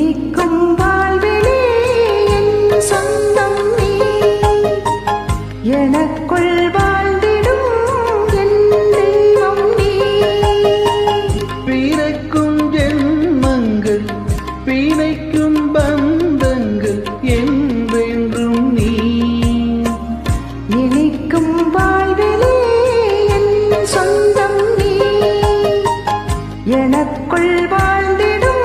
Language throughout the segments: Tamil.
இனிக்கும் வாழ்விலே என் சொந்தம் நீ. எனக்குள் வாழ்ந்திடும் என் தெய்வம் நீ. பிறக்கும் ஜென்மங்கள் பிணைக்கும் பந்தங்கள் என்றென்றும் நீ. இனிக்கும் வாழ்விலே என் சொந்தம் நீ. எனக்குள் வாழ்ந்திடும்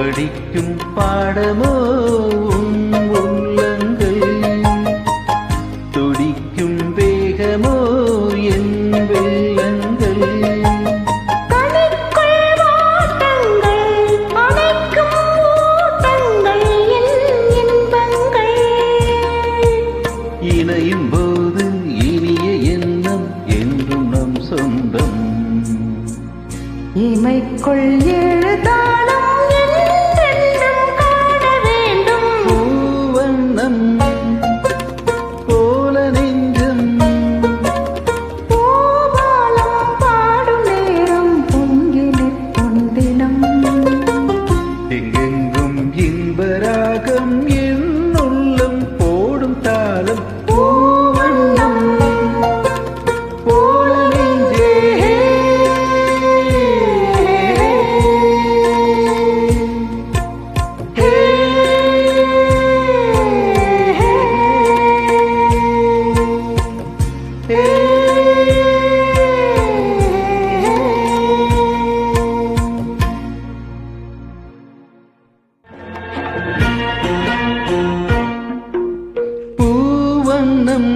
படிக்கும் பாடமோ? உள்ளங்கள். துடிக்கும் வேகமோ? என் வெள்ளங்கள். இணையும் போது இனிய எண்ணம் என்றும் நம் சொந்தம். இமைக்குள் எழுதான? வண்ணம்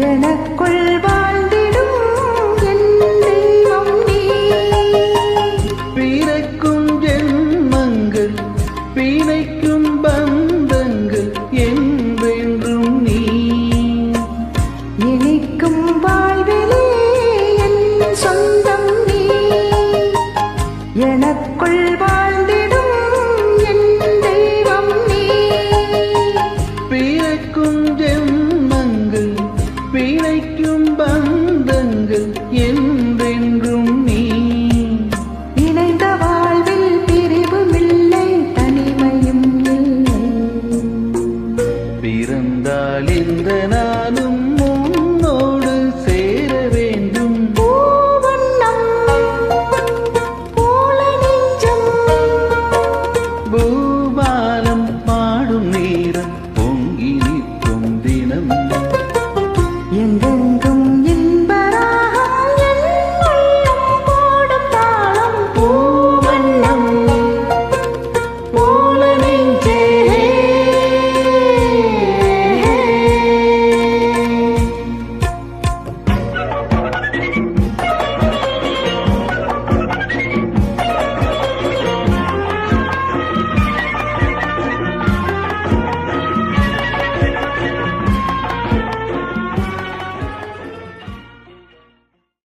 எனக்குள்